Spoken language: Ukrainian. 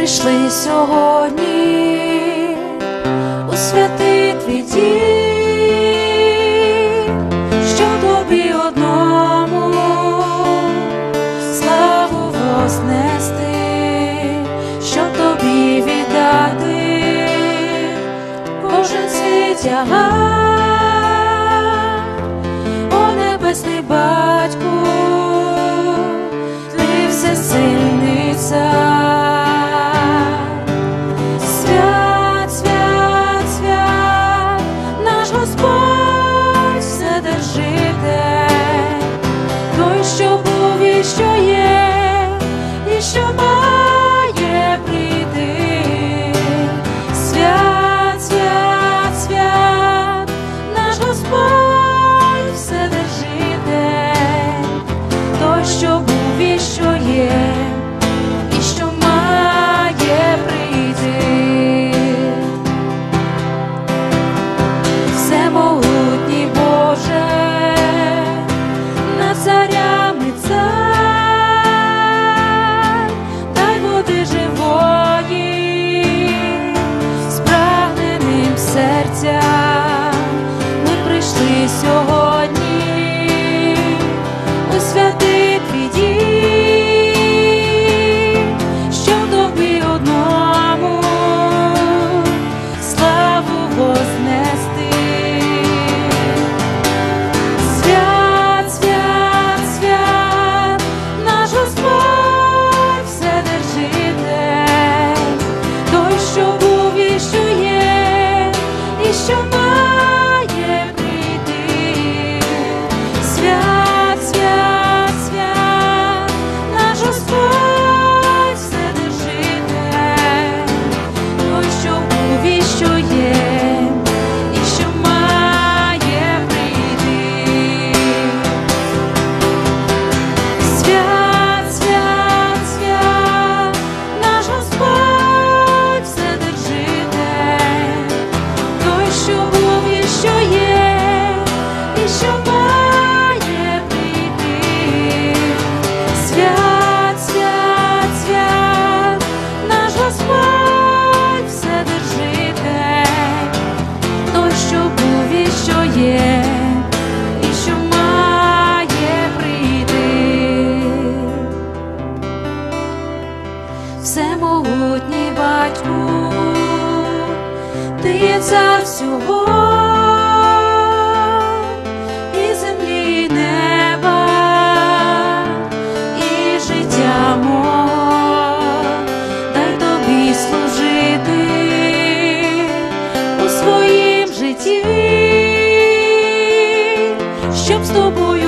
прийшли сьогодні у святий твій дім, що тобі одному славу вознести, що тобі віддати, кожен світ тягар, небесний батьку, ти всесильний цар. deixou ти цар всього, і землі, неба, і життя мого, дай тобі служити у своїм житті, щоб з тобою.